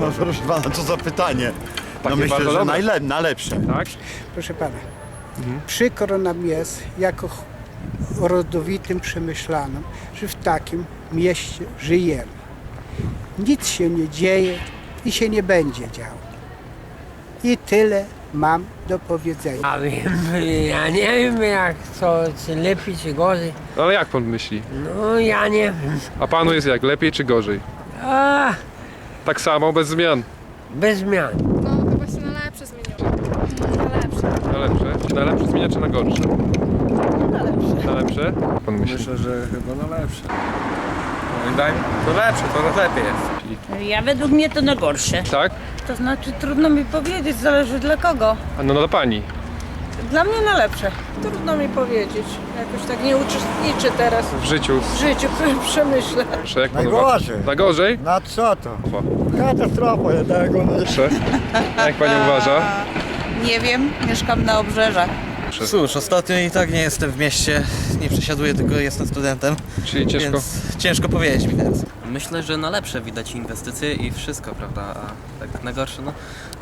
No proszę pana, co za pytanie. No Takie myślę, bardzo że dobre. najle- najlepsze. Tak? Proszę pana, przykro nam jest, jako ch- rodowitym przemyślanym, że w takim mieście żyjemy. Nic się nie dzieje i się nie będzie działo. I tyle mam do powiedzenia. A wiem, ja nie wiem jak co, czy lepiej, czy gorzej. Ale jak pan myśli? No ja nie wiem. A panu jest jak, lepiej czy gorzej? A, Tak samo, bez zmian. bez zmian. No chyba się na lepsze zmieniło. Na lepsze. Na lepsze? Czy na lepsze zmienia, czy na gorsze? Na lepsze. Na lepsze? Pan myśli? Myślę, że chyba na lepsze. Moim zdaniem to lepsze, to lepiej jest. Ja według mnie to na gorsze. Tak? To znaczy trudno mi powiedzieć, zależy dla kogo. A no dla pani. Dla mnie na lepsze. Trudno mi powiedzieć. Jakoś tak nie uczestniczę teraz W życiu. w życiu, przemyślę. Proszę, jak pan Najgorzej. uważa? Na gorzej? Na co to? Katastrofa jednego. A jak pani uważa? Nie wiem, mieszkam na obrzeżach. Cóż, ostatnio i tak nie jestem w mieście, nie przesiaduję, tylko jestem studentem, Czyli ciężko. więc ciężko powiedzieć mi teraz. Myślę, że na lepsze widać inwestycje i wszystko, prawda? A tak na gorsze, no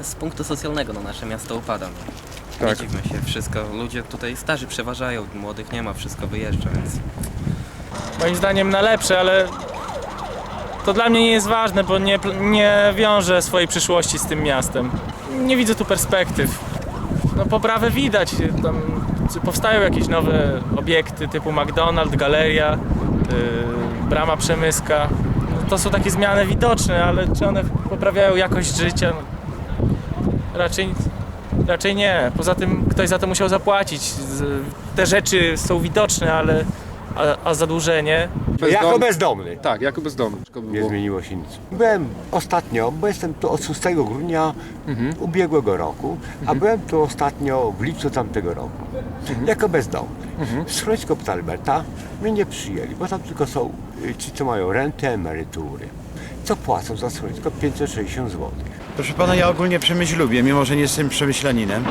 z punktu socjalnego no, nasze miasto upada. No. Nie Tak. dziwmy się, wszystko. Ludzie tutaj starzy przeważają, młodych nie ma, wszystko wyjeżdża, więc moim zdaniem na lepsze, ale to dla mnie nie jest ważne, bo nie, nie wiążę swojej przyszłości z tym miastem. Nie widzę tu perspektyw. No poprawę widać, tam powstają jakieś nowe obiekty typu McDonald's, galeria, yy, brama przemyska. No, to są takie zmiany widoczne, ale czy one poprawiają jakość życia? Raczej, raczej nie. Poza tym ktoś za to musiał zapłacić. Te rzeczy są widoczne, ale a, a zadłużenie Jako bezdomny. Tak, jako bezdomny. Nie zmieniło się nic. Byłem ostatnio, bo jestem tu od 6 grudnia ubiegłego roku, a byłem tu ostatnio w lipcu tamtego roku. Jako bezdomny. Schronisko Ptalberta mnie nie przyjęli, bo tam tylko są y, ci, co mają rentę, emerytury. Co płacą za schronisko? 560 zł. Proszę pana, ja ogólnie przemyśl lubię, mimo że nie jestem przemyślaninem.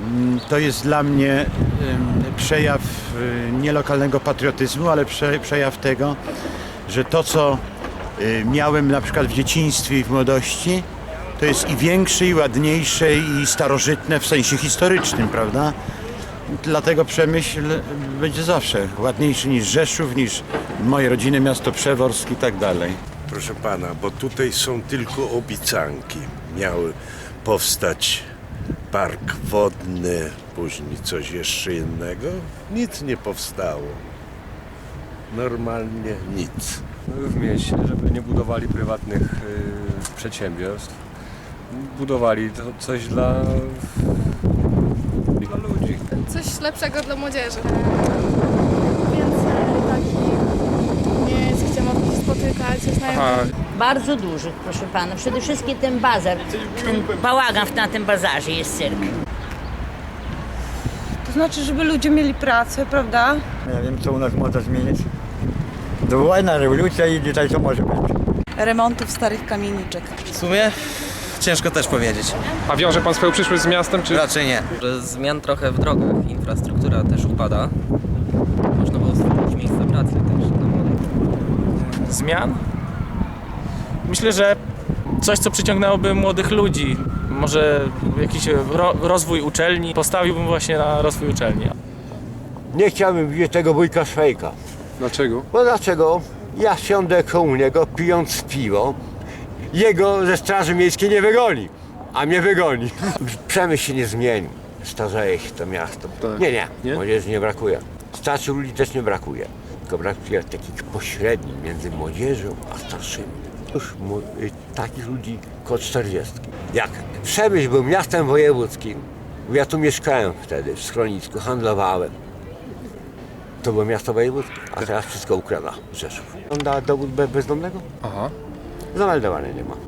Mm, To jest dla mnie przejaw y, nie lokalnego patriotyzmu, ale prze, przejaw tego, że to, co y, miałem na przykład w dzieciństwie i w młodości, to jest i większe, i ładniejsze, i starożytne w sensie historycznym, prawda? Dlatego Przemyśl będzie zawsze ładniejszy niż Rzeszów, niż moje rodzinne miasto Przeworsk i tak dalej. Proszę pana, bo tutaj są tylko obiecanki. Miały powstać park wodny, później coś jeszcze innego. Nic nie powstało. Normalnie nic. W mieście, żeby nie budowali prywatnych y, przedsiębiorstw, budowali to coś dla, dla ludzi. Coś lepszego dla młodzieży. Więcej takich Bardzo dużych, proszę pana. Przede wszystkim ten bazar, ten bałagan na tym bazarze jest cyrk. To znaczy, żeby ludzie mieli pracę, prawda? Ja wiem, co u nas można zmienić. To wojna, rewolucja i tutaj co może być. Remontów starych kamieniczek. W sumie ciężko też powiedzieć. a wiąże pan swoją przyszłość z miastem, czy... Raczej nie. że zmian trochę w drogach, infrastruktura też upada. Można było stworzyć miejsca pracy też dla młodych. Zmian? Myślę, że coś, co przyciągnęłoby młodych ludzi. Może jakiś ro, rozwój uczelni. Postawiłbym właśnie na rozwój uczelni. Nie chciałbym widzieć tego wujka Szwejka. Dlaczego? Bo dlaczego? Ja siądę koło niego, pijąc piwo. Jego ze Straży Miejskiej nie wygoni, a mnie wygoni. Przemysł się nie zmienił. Starzeje się to miasto. Tak. Nie, nie, Nie? młodzieży nie brakuje. Starszych ludzi też nie brakuje. Tylko brakuje takich pośrednich między młodzieżą a starszymi. Już y, takich ludzi koło 40. Jak Przemyśl był miastem wojewódzkim, bo ja tu mieszkałem wtedy, w schronisku, handlowałem. To było miasto wojewódzkie, a teraz wszystko ukrada Rzeszów. Wygląda dowód be- bezdomnego? Aha. Zameldowany nie ma.